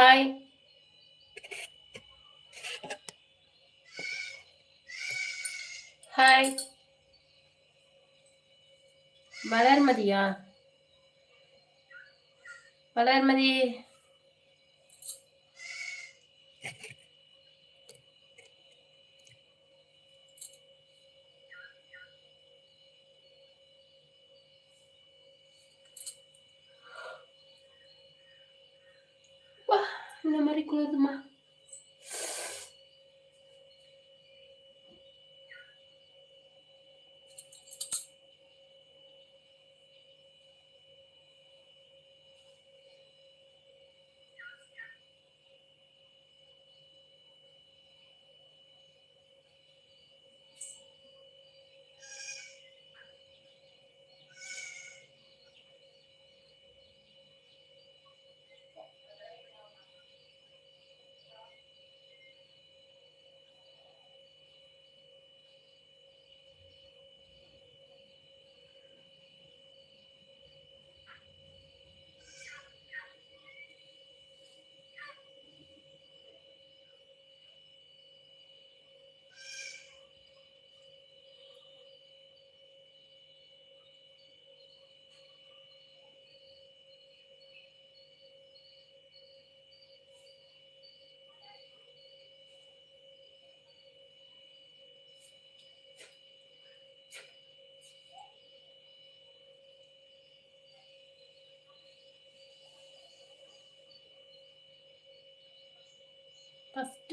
Hi hi வளர்மதியா? Valarmathi இந்த மாதிரி குளிருதுமா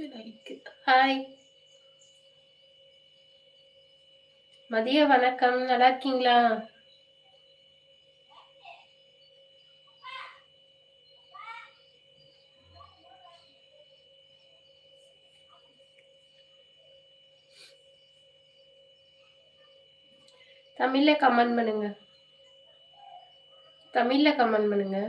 like hi மதிய வணக்கம். நல்லா இருக்கீங்களா? தமிழ்ல கமெண்ட் பண்ணுங்க. தமிழ்ல கமெண்ட் பண்ணுங்க.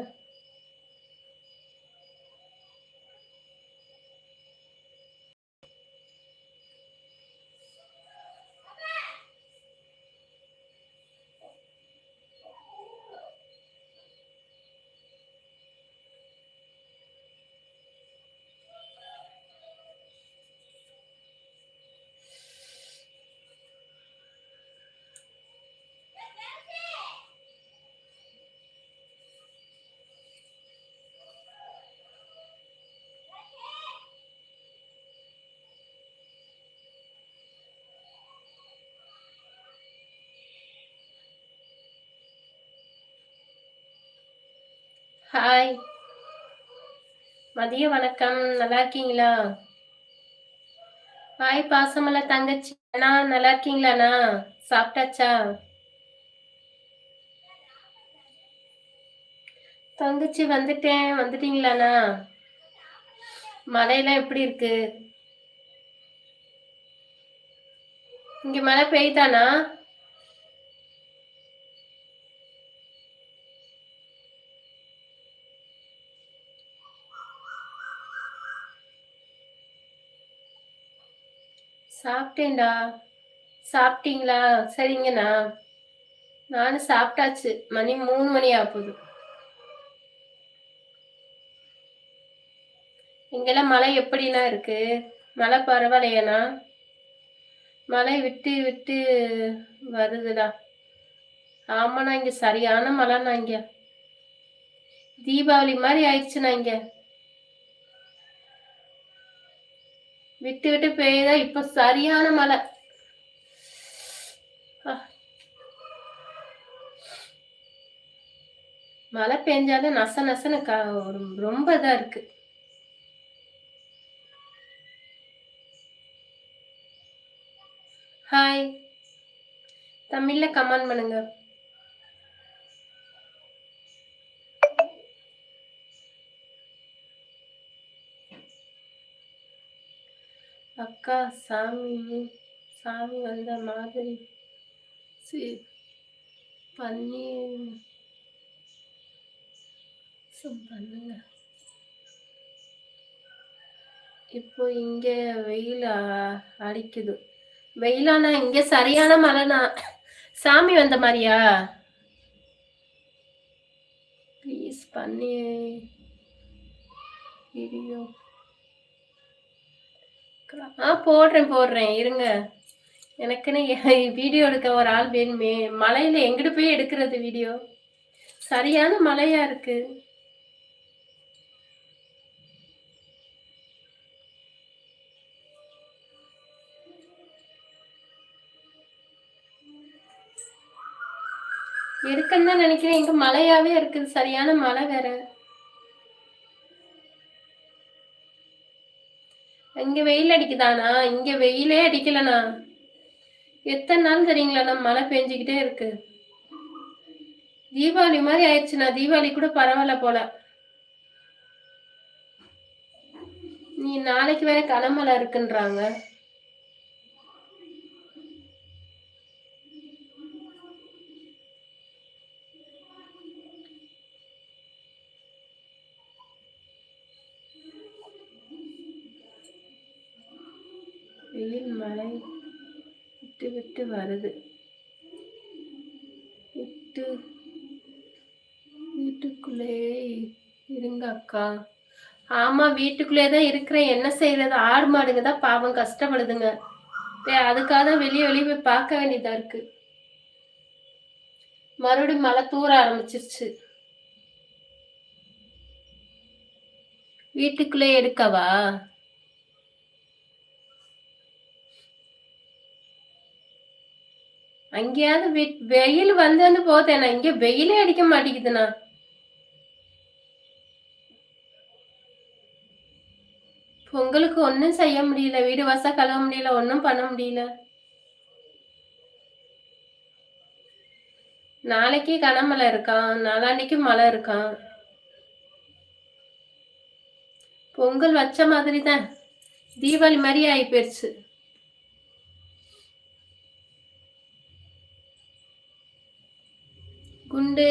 ஹாய். மதிய வணக்கம். நல்லா இருக்கீங்களா ஹாய் பாசமல்ல தங்கச்சி. அண்ணா நல்லா இருக்கீங்களாண்ணா சாப்பிட்டாச்சா? தங்கச்சி வந்துட்டேன். வந்துட்டீங்களாண்ணா மழையெல்லாம் எப்படி இருக்கு? இங்க மழை பெய்தானா சாப்பிட்டேன்டா. சாப்பிட்டீங்களா? சரிங்கண்ணா. நானும் சாப்பிட்டாச்சு. மணி மூணு மணி ஆகுது இங்கெல்லாம் மழை எப்படிண்ணா இருக்கு? மழை பரவாயில்லையாண்ணா? மழை விட்டு விட்டு வருதுடா. ஆமாண்ணா இங்க சரியான மழைண்ணா இங்க. தீபாவளி மாதிரி ஆயிடுச்சுண்ணா இங்க. விட்டு விட்டு பெய்யுதா இப்ப சரியான மழை. மழை பெஞ்சாலும் நச நசன்னு க ரொம்ப இதா இருக்கு. ஹாய் தமிழ்ல கமெண்ட் பண்ணுங்க. அக்கா சாமி சாமி வந்த மாதிரி. சி பண்ணி பண்ணுங்க. இப்போ இங்க வெயில் அடிக்குது. வெயிலானா இங்க சரியான மழைனா. சாமி வந்த மாதிரியா? ப்ளீஸ் பண்ணி வீடியோ ஆ போடுறேன் போடுறேன். இருங்க. எனக்குன்னு வீடியோ எடுக்க ஒரு ஆள் வேணுமே. மலையில எங்கிட்டு போய் எடுக்கிறது வீடியோ சரியான மழையா இருக்கு. இருக்குன்னு தான் நினைக்கிறேன். இங்க மழையாவே இருக்குது. சரியான மழை வேற. இங்க வெயில் அடிக்குதானா இங்க வெயிலே அடிக்கலண்ணா. எத்தனை நாள் தெரியுங்களாண்ணா மழை பெஞ்சுக்கிட்டே இருக்கு. தீபாவளி மாதிரி ஆயிடுச்சுண்ணா. தீபாவளி கூட பரவாயில்ல போல. நீ நாளைக்கு வேற கிளம்பல இருக்குன்றாங்க. வருது. விட்டு வீட்டுக்குள்ளே இருங்க அக்கா. ஆமா வீட்டுக்குள்ளே தான் இருக்கிறேன். என்ன செய்யறது ஆடு மாடுங்க தான் பாவம் கஷ்டப்படுதுங்க. அதுக்காக தான் வெளியே வெளியே போய் பார்க்க வேண்டியதா இருக்கு. மறுபடியும் மழை தூர ஆரம்பிச்சிருச்சு. வீட்டுக்குள்ளே எடுக்கவா? அங்கேயாவது வெயில் வந்து போதேண்ணா இங்க வெயிலே அடிக்க மாட்டேங்குதுண்ணா. பொங்கலுக்கு ஒன்றும் செய்ய முடியல வீடு வச கழுவ முடியல ஒன்றும் பண்ண முடியல. நாளைக்கு கனமழை இருக்கான் நாளான்னைக்கு மழை இருக்கான் பொங்கல் வச்ச மாதிரி தான் தீபாவளி மாதிரி ஆகி போயிடுச்சு உண்டு.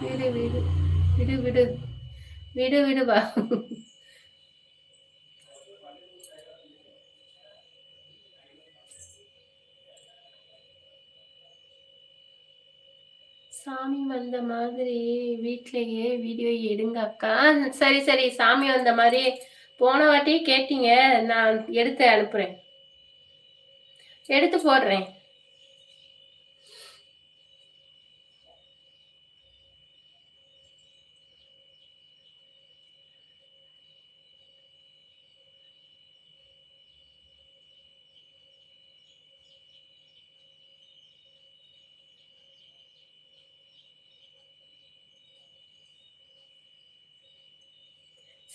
விடு விடு. விடு விடு. விடு விடு வா. சாமி வந்த மாதிரி வீட்லயே வீடியோ எடுங்க அக்கா. சரி சரி. சாமி வந்த மாதிரி போன வாட்டி கேட்டீங்க. நான் எடுத்து அனுப்புறேன். எடுத்து போடுறேன்.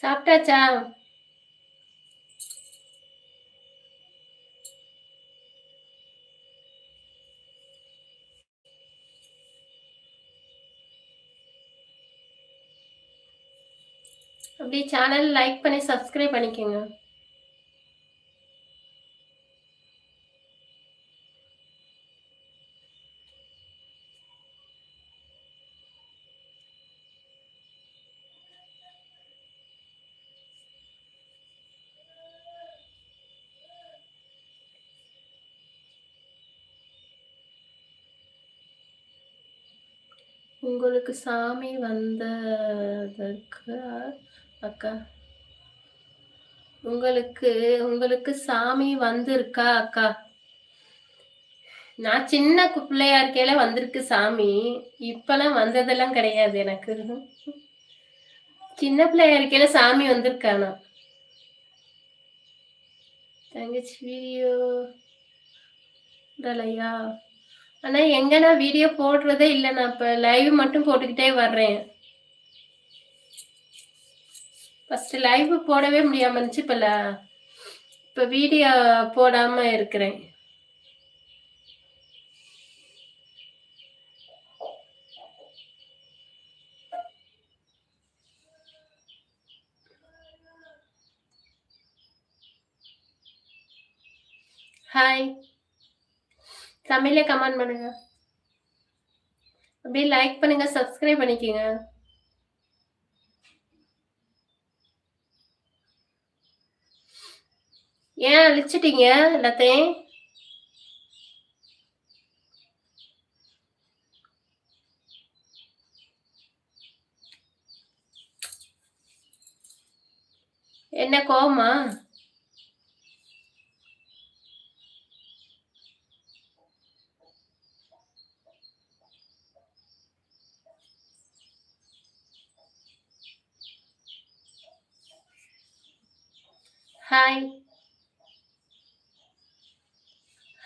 சாப்பிட்டாச்சா அப்படியே சேனல் லைக் பண்ணி சப்ஸ்கிரைப் பண்ணிக்கோங்க. உங்களுக்கு சாமி வந்ததற்கு அக்கா உங்களுக்கு உங்களுக்கு சாமி வந்திருக்கா அக்கா? நான் சின்ன பிள்ளையா இருக்கையில வந்திருக்கு சாமி. இப்பெல்லாம் வந்ததெல்லாம் கிடையாது எனக்கு. சின்ன பிள்ளையா இருக்கையில சாமி வந்திருக்கானா தங்கச்சி வீடியோ. இல்லையா ஆனா எங்க நான் வீடியோ போடுறதே இல்லை. நான் இப்ப லைவ் மட்டும் போட்டுக்கிட்டே வர்றேன். ஃபர்ஸ்ட் லைவ் போடவே முடியாம இருந்துச்சு இப்ப இப்ப வீடியோ போடாம இருக்கிறேன். ஹாய் தமிழே கமெண்ட் பண்ணுங்க. அப்படியே லைக் பண்ணுங்க சப்ஸ்கிரைப் பண்ணிக்கோங்க. ஏன் அழிச்சிட்டீங்க எல்லாத்தையும் என்ன கோவமா?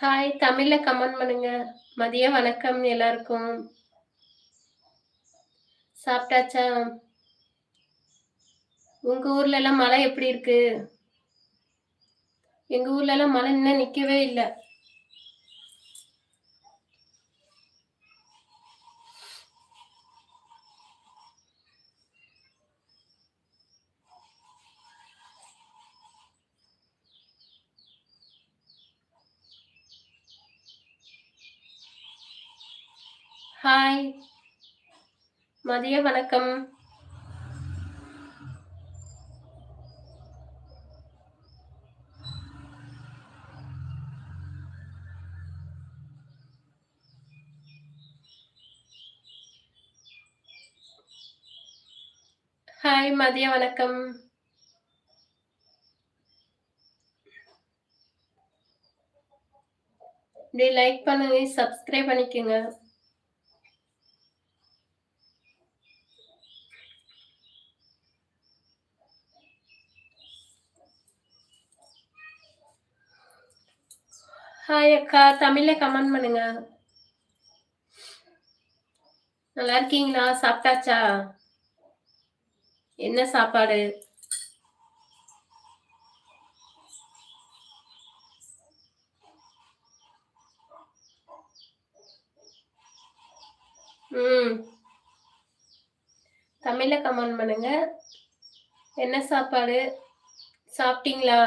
ஹாய் தமிழ்ல கமெண்ட் பண்ணுங்க. மதிய வணக்கம் எல்லாருக்கும். சாப்பிட்டாச்சா? உங்க ஊர்ல எல்லாம் மழை எப்படி இருக்கு? எங்க ஊர்ல எல்லாம் மழை இன்னும் நிக்கவே இல்லை. ஹாய் மதிய வணக்கம். ஹாய் மதிய வணக்கம். இப்படி லைக் பண்ணுங்க சப்ஸ்கிரைப் பண்ணிக்கோங்க. ஹாய் அக்கா. தமிழ்ல கமெண்ட் பண்ணுங்க. நல்லா இருக்கீங்களா? சாப்பிட்டாச்சா? என்ன சாப்பாடு? ம். தமிழ்ல கமெண்ட் பண்ணுங்க. என்ன சாப்பாடு? சாப்பிட்டீங்களா?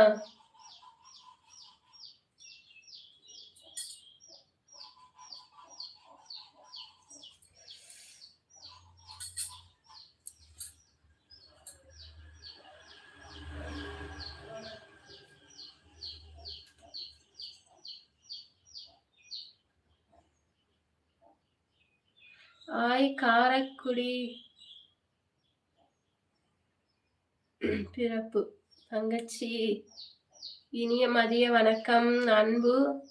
ஆய் காரைக்குடி. பிறப்பு. தங்கச்சி. இனிய மதிய வணக்கம். அன்பு.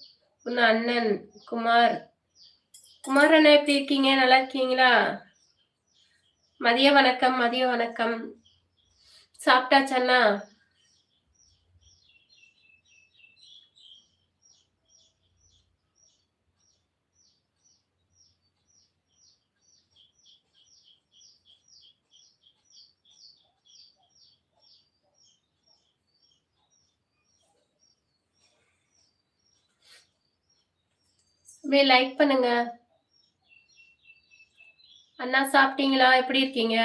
உன் அண்ணன் குமார். குமார் அண்ணா எப்படி இருக்கீங்க? நல்லா இருக்கீங்களா? மதிய வணக்கம் மதிய வணக்கம். சாப்பிட்டாச்சண்ணா அப்படியே லைக் பண்ணுங்க. அண்ணா சாப்பிட்டீங்களா? எப்படி இருக்கீங்க?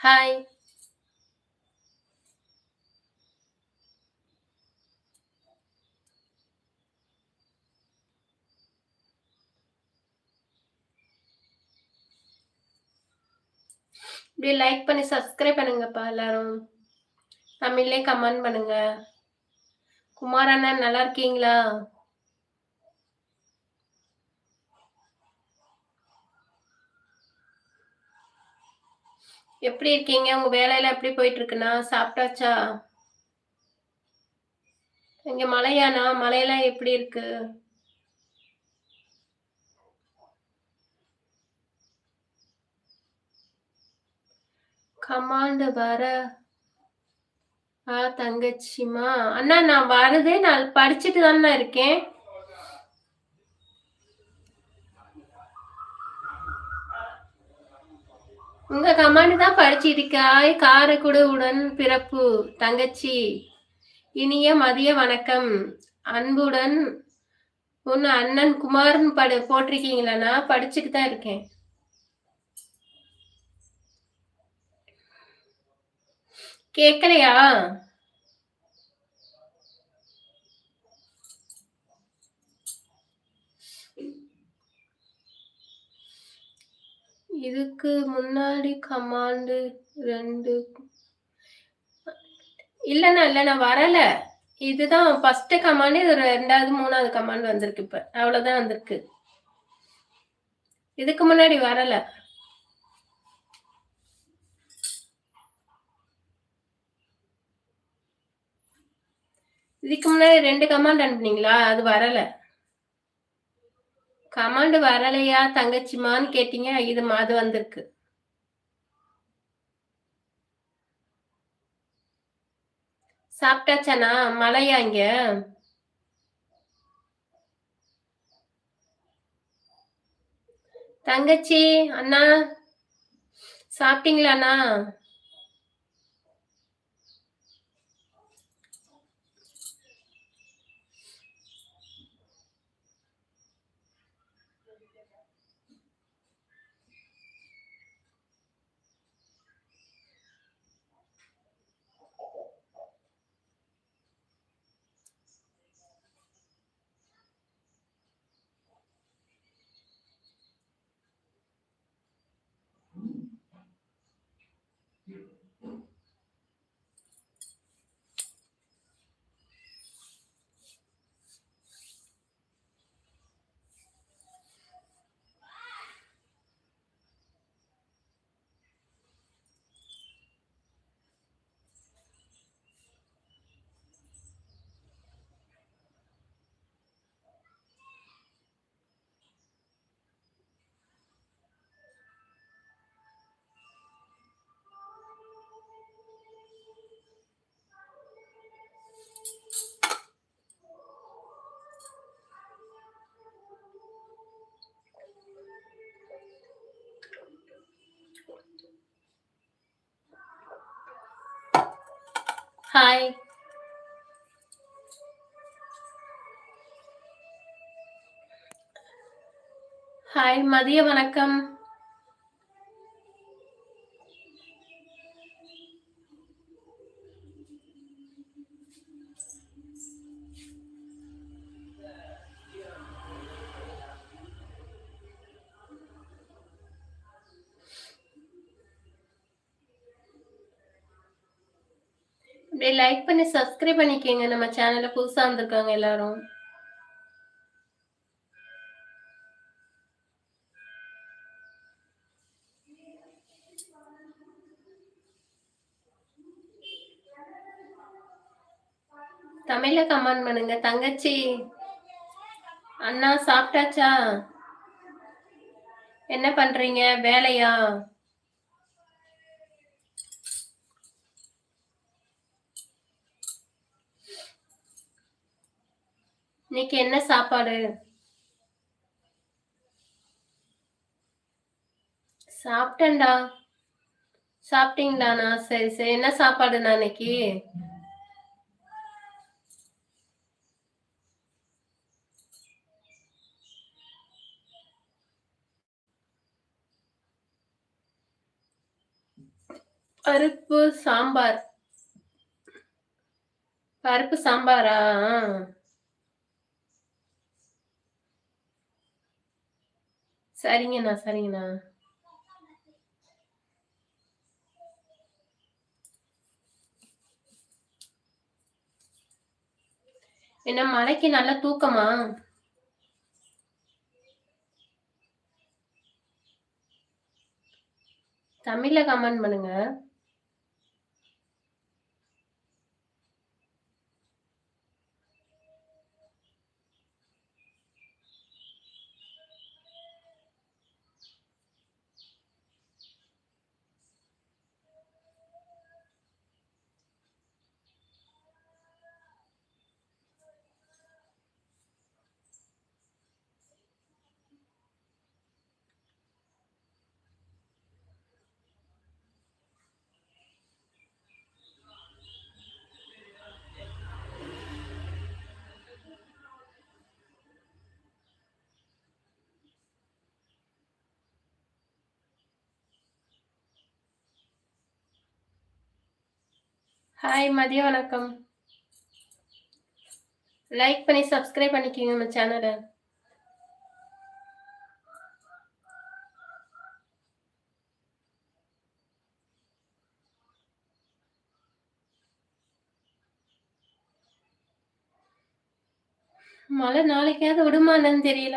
ஹாய் இப்படி லைக் பண்ணி சப்ஸ்கிரைப் பண்ணுங்கப்பா எல்லாரும். தமிழ்லே கமெண்ட் பண்ணுங்க. குமார் அண்ணன் நல்லா இருக்கீங்களா? எப்படி இருக்கீங்க? உங்க வேலையில எப்படி போயிட்டு இருக்குண்ணா சாப்பிட்டாச்சா? இங்க மழையாண்ணா. மழையெல்லாம் எப்படி இருக்கு? கமாண்டு வர ஆ தங்கச்சிமா அண்ணா நான் வரதே நான் படிச்சுட்டு தானே இருக்கேன். உங்க கமாண்ட் தான் படிச்சிருக்காய் காரக்குடு உடன் பிறப்பு தங்கச்சி. இனிய மதிய வணக்கம். அன்புடன் உன் அண்ணன் குமார்னு படு போட்டிருக்கீங்களா? நான் படிச்சுட்டு தான் இருக்கேன். கேக்கலையா? இதுக்கு முன்னாடி கமாண்டு ரெண்டு. இல்லைண்ணா இல்லை நான் வரல. இதுதான் ஃபர்ஸ்ட் கமாண்டு இது ரெண்டாவது மூணாவது கமாண்ட் வந்திருக்கு இப்ப. அவ்வளவுதான் வந்திருக்கு. இதுக்கு முன்னாடி வரல. இதுக்கு முன்னாடி ரெண்டு கமாண்ட் அனுப்புனீங்களா? அது வரல. கமாண்ட் வரலையா தங்கச்சிமான்னு கேட்டீங்க இது அது வந்திருக்கு. சாப்பிட்டாச்சானா மழையா இங்க? தங்கச்சி அண்ணா சாப்பிட்டீங்களாண்ணா? ஹாய் மதிய வணக்கம் அப்படியே லைக் பண்ணி சப்ஸ்கிரைப் பண்ணிக்கங்க நம்ம சேனல்ல புதுசா வந்திருக்காங்க எல்லாரும் தமிழ்ல கமெண்ட் பண்ணுங்க. தங்கச்சி அண்ணா சாப்பிட்டாச்சா? என்ன பண்றீங்க? வேலையா? இன்னைக்கு என்ன சாப்பாடு? சாப்பிட்டேன்டா. சாப்பிட்டீங்களாண்ணா? சரி சரி. என்ன சாப்பாடுண்ணா இன்னைக்கு? பருப்பு சாம்பார். பருப்பு சாம்பாரா? சரிங்கண்ணா சரிங்கண்ணா. என்ன மலைக்கு நல்லா தூக்கமா? தமிழ்ல கமெண்ட் பண்ணுங்க. ஹாய் மதிய வணக்கம். லைக் பண்ணி சப்ஸ்கிரைப் பண்ணிக்கோங்க நம்ம சேனலை மழை நாளைக்காவது விடுமா தெரியல.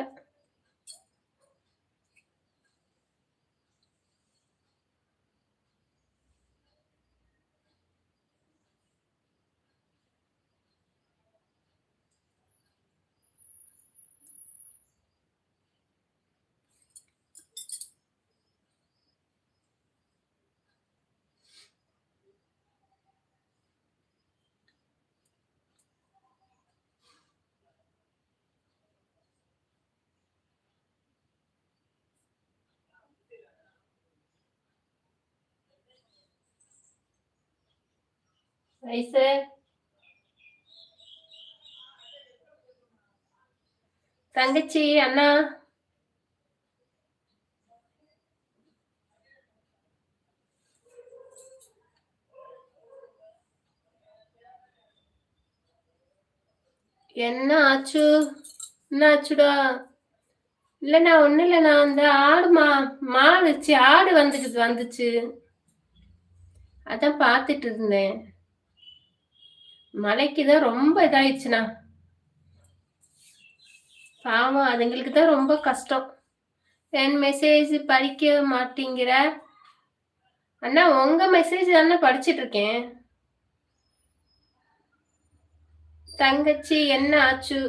வயசு தங்கச்சி அண்ணா என்ன ஆச்சு என்ன ஆச்சுடா இல்லண்ணா ஒண்ணு இல்லண்ணா. அந்த ஆடு மா மாடு ஆடு வந்துட்டு வந்துச்சு. அதான் பார்த்துட்டு இருந்தேன். மலைக்கு தான் ரொம்ப இதாயிடுச்சுண்ணா. பாவம் அதுங்களுக்கு தான் ரொம்ப கஷ்டம். என் மெசேஜ் படிக்க மாட்டேங்கிற. அண்ணா உங்க மெசேஜ் தானே படிச்சிட்டு இருக்கேன். தங்கச்சி என்ன ஆச்சு?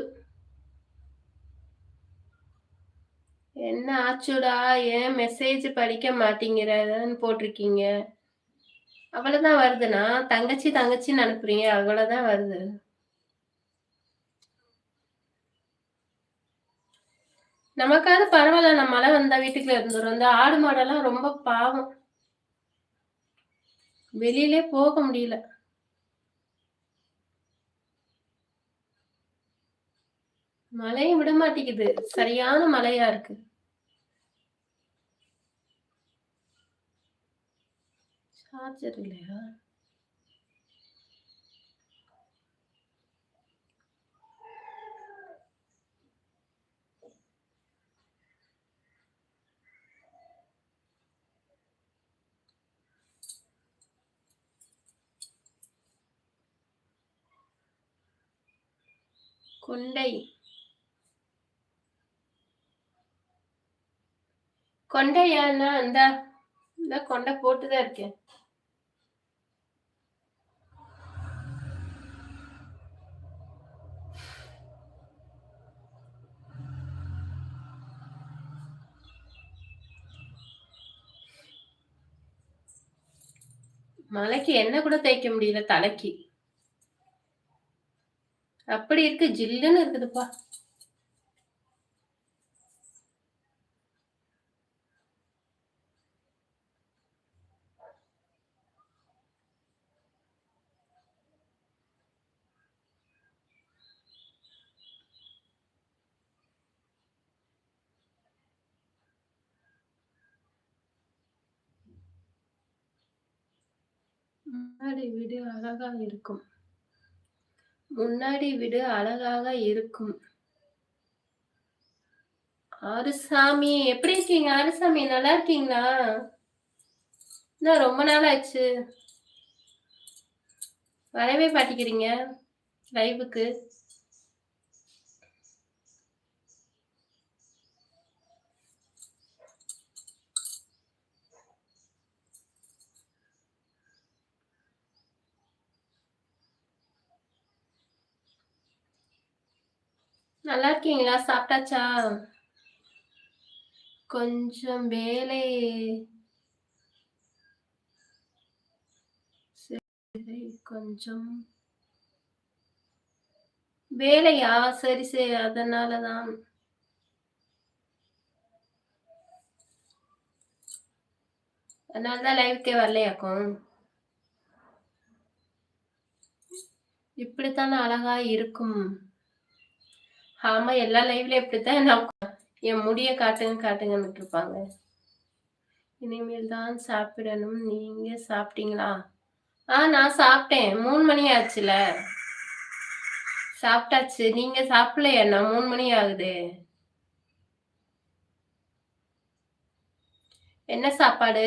என்ன ஆச்சுடா? ஏன் மெசேஜ் படிக்க மாட்டேங்கிறன்னு போட்டிருக்கீங்க? அவ்வளவுதான் வருதுண்ணா தங்கச்சி தங்கச்சின்னு அனுப்புறீங்க அவ்வளவுதான் வருது. நமக்காவது பரவாயில்ல நம்ம மழை வந்தா வீட்டுக்குள்ள இருந்துரும் இந்த ஆடு மாடெல்லாம் ரொம்ப பாவம். வெளியிலே போக முடியல. மழையும் விட மாட்டேங்குது. சரியான மழையா இருக்கு. சார்ஜர் இல்லையா கொண்டை கொண்டையானா இந்த இந்த கொண்டை போட்டுதான் இருக்கேன் மலைக்கு என்ன கூட தேய்க்க முடியல தலைக்கு. அப்படி இருக்கு ஜில்லுன்னு இருக்குதுப்பா. முன்னாடி வீடு அழகா இருக்கும். முன்னாடி வீடு அழகாக இருக்கும். ஆறுசாமி எப்படி இருக்கீங்க? ஆறுசாமி நல்லா இருக்கீங்களா? என்ன ரொம்ப நாள் ஆச்சு? வரவே பாட்டிக்கிறீங்க லைவுக்கு நல்லா இருக்கீங்களா சாப்பிட்டாச்சா? கொஞ்சம் வேலை. சரி கொஞ்சம் வேலையா? சரி சரி அதனாலதான். அதனாலதான் லைவ்க்கே வரலையாக்கும்? இப்படித்தானே அழகா இருக்கும். ஆமா எல்லா லைவ்ல இப்படித்தான் நான் என் முடிய காட்டுங்க காட்டுங்கன்னு இருப்பாங்க. இனிமேல் தான் சாப்பிடணும். நீங்க சாப்பிட்டீங்களா? ஆ நான் சாப்பிட்டேன். மூணு மணி ஆச்சுல. சாப்பிட்டாச்சு. நீங்க சாப்பிடலையா? நான் மூணு மணி ஆகுது. என்ன சாப்பாடு?